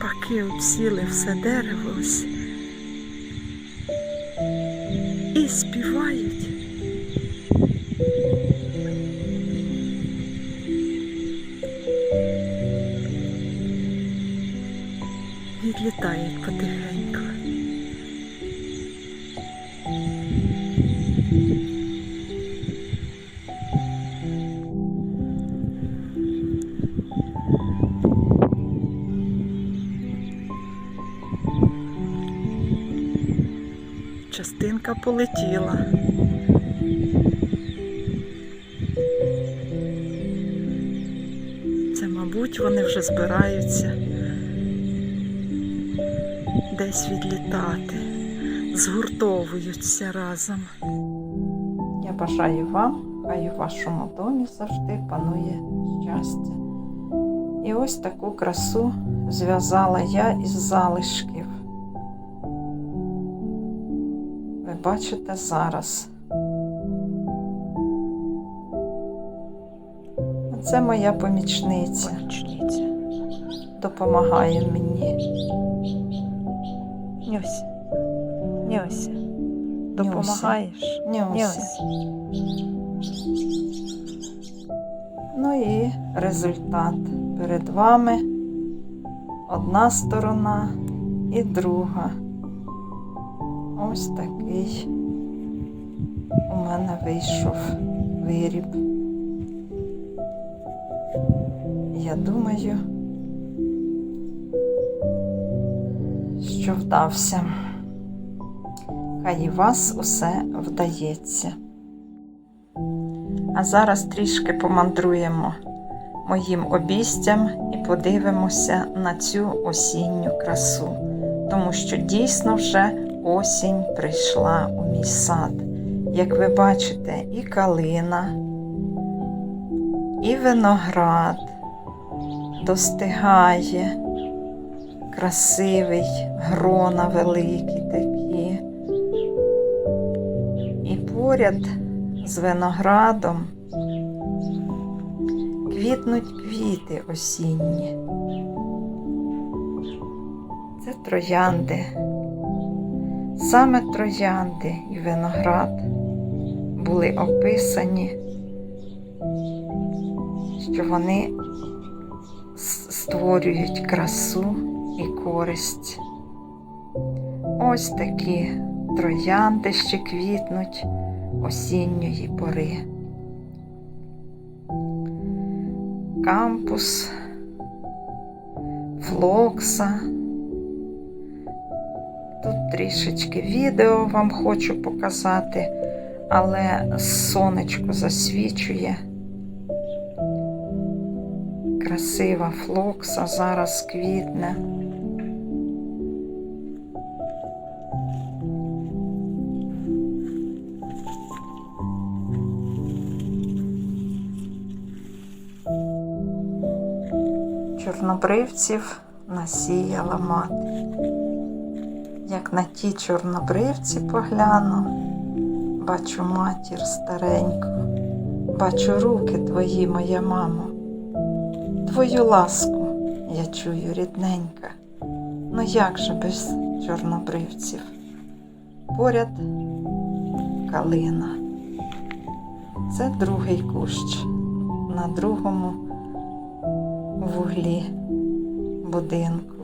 пташки обсіли все дерево і співають. Відлітають потихеньку. Частинка полетіла. Це, мабуть, вони вже збираються десь відлітати, згуртовуються разом. Я бажаю вам, хай у вашому домі завжди панує щастя. І ось таку красу зв'язала я із залишків. Бачите зараз. Це моя помічниця. Помічниця. Допомагає мені. Нюся. Нюся. Допомагаєш? Нюся. Ну і результат. Перед вами одна сторона і друга. Ось такий у мене вийшов виріб. Я думаю, що вдався. Хай і вас усе вдається. А зараз трішки помандруємо моїм обійстям і подивимося на цю осінню красу, тому що дійсно вже осінь прийшла у мій сад. Як ви бачите, і калина, і виноград достигає, красивий, грона великі такі. І поряд з виноградом квітнуть квіти осінні. Це троянди. Саме троянди і виноград були описані, що вони створюють красу і користь. Ось такі троянди ще квітнуть осінньої пори. Кампус, флокса. Трішечки відео вам хочу показати, але сонечко засвічує. Красива флокса зараз квітне. Чорнобривців насіяла мати. Як на ті чорнобривці погляну, бачу матір стареньку, бачу руки твої, моя мамо, твою ласку я чую рідненька. Ну як же без чорнобривців? Поряд калина. Це другий кущ на другому вуглі будинку.